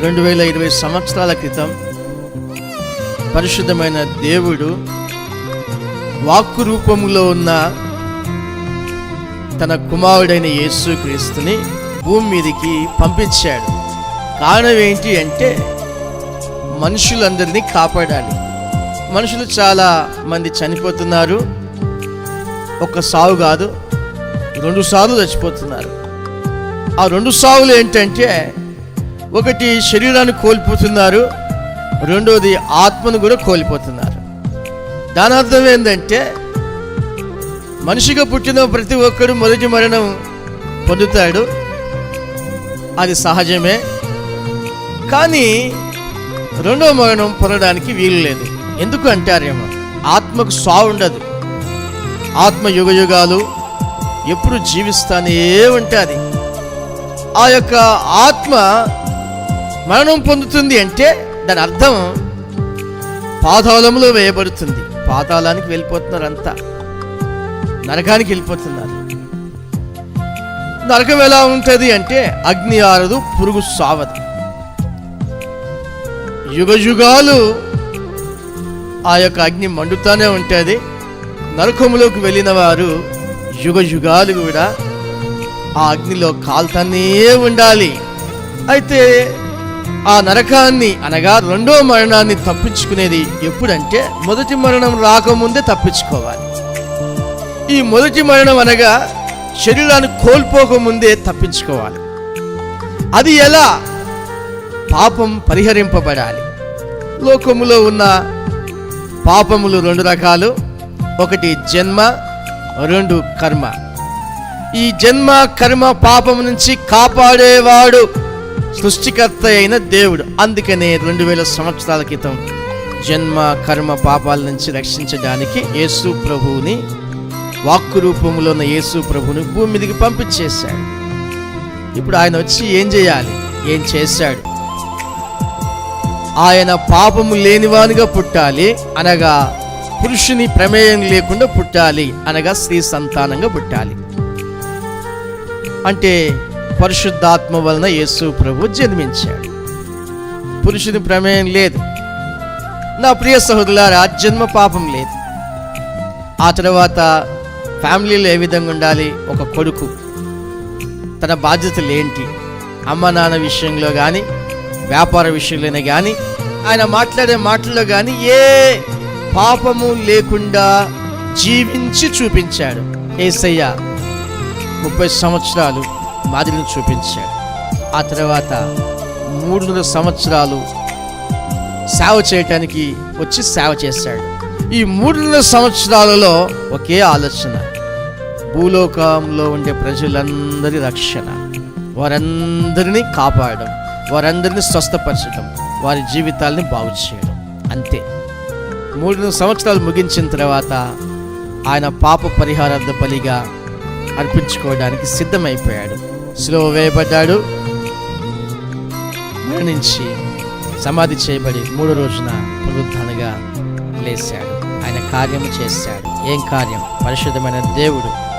రెండు వేల ఇరవై సంవత్సరాల క్రితం పరిశుద్ధమైన దేవుడు వాక్కు రూపంలో ఉన్న తన కుమారుడైన యేసుక్రీస్తుని భూమి మీదకి పంపించాడు. కారణం ఏంటి అంటే మనుషులందరినీ కాపాడాలి. మనుషులు చాలా మంది చనిపోతున్నారు. ఒక సావు కాదు రెండు సార్లు చచ్చిపోతున్నారు. ఆ రెండు సావులు ఏంటంటే ఒకటి శరీరాన్ని కోల్పోతున్నారు రెండోది ఆత్మను కూడా కోల్పోతున్నారు. దాని అర్థం ఏంటంటే మనిషిగా పుట్టిన ప్రతి ఒక్కరు మొదటి మరణం పొందుతాడు. అది సహజమే. కానీ రెండో మరణం పొందడానికి వీలు లేదు. ఎందుకు అంటారేమో ఆత్మకు సావు ఉండదు. ఆత్మ యుగయుగాలు ఎప్పుడు జీవిస్తానే ఉంటుంది. ఆ యొక్క ఆత్మ మరణం పొందుతుంది అంటే దాని అర్థం పాతాళంలో వేయబడుతుంది. పాతాళానికి వెళ్ళిపోతున్నారు అంతా నరకానికి వెళ్ళిపోతున్నారు. నరకం ఎలా ఉంటుంది అంటే అగ్ని ఆరదు పురుగు సావదు. యుగ యుగాలు ఆ యొక్క అగ్ని మండుతానే ఉంటుంది. నరకములోకి వెళ్ళిన వారు యుగ యుగాలు కూడా ఆ అగ్నిలో కాల్తానే ఉండాలి. అయితే ఆ నరకాన్ని అనగా రెండో మరణాన్ని తప్పించుకునేది ఎప్పుడంటే మొదటి మరణం రాకముందే తప్పించుకోవాలి. ఈ మొదటి మరణం అనగా శరీరాన్ని కోల్పోకముందే తప్పించుకోవాలి. అది ఎలా? పాపం పరిహరింపబడాలి. లోకములో ఉన్న పాపములు రెండు రకాలు. ఒకటి జన్మ రెండు కర్మ. ఈ జన్మ కర్మ పాపం నుంచి కాపాడేవాడు సృష్టికర్త అయిన దేవుడు. అందుకనే రెండు వేల సంవత్సరాల క్రితం జన్మ కర్మ పాపాల నుంచి రక్షించడానికి యేసు ప్రభువుని వాక్కు రూపంలో ఉన్న యేసు ప్రభువుని భూమి మీదకి పంపించేశాడు. ఇప్పుడు ఆయన వచ్చి ఏం చేయాలి? ఏం చేశాడు? ఆయన పాపము లేనివానిగా పుట్టాలి అనగా పురుషుని ప్రమేయం లేకుండా పుట్టాలి అనగా స్త్రీ సంతానంగా పుట్టాలి. అంటే పరిశుద్ధాత్మ వలన యేసు ప్రభు జన్మించాడు. పురుషుని ప్రమేయం లేదు. నా ప్రియ సహోదరులారా జన్మ పాపం లేదు. ఆ తర్వాత ఫ్యామిలీలో ఏ విధంగా ఉండాలి? ఒక కొడుకు. తన బాధ్యతలు ఏంటి? అమ్మ నాన్న విషయంలో కానీ వ్యాపార విషయంలోనే కానీ ఆయన మాట్లాడే మాటల్లో కానీ ఏ పాపము లేకుండా జీవించి చూపించాడు. ఏసయ్య ముప్పై సంవత్సరాలు మాదిరిని చూపించాడు. ఆ తర్వాత మూడున్నర సంవత్సరాలు సేవ చేయటానికి వచ్చి సేవ చేశాడు. ఈ మూడున్నర సంవత్సరాలలో ఒకే ఆలోచన. భూలోకంలో ఉండే ప్రజలందరి రక్షణ. వారందరినీ కాపాడడం వారందరినీ స్వస్థపరచడం వారి జీవితాల్ని బాగు చేయడం. అంతే. మూడున్నర సంవత్సరాలు ముగించిన తర్వాత ఆయన పాప పరిహారార్థ బలిగా అర్పించుకోవడానికి సిద్ధమైపోయాడు. స్లో వేయబడ్డాడు మరణించి సమాధి చేయబడి మూడో రోజున పునరుద్ధరణగా లేశాడు. ఆయన కార్యం చేశాడు. ఏం కార్యం? పరిశుద్ధమైన దేవుడు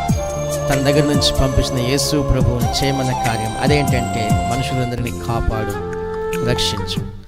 తన దగ్గర నుంచి పంపించిన యేసు ప్రభువుని చేయమన్న కార్యం. అదేంటంటే మనుషులందరినీ కాపాడు రక్షించు.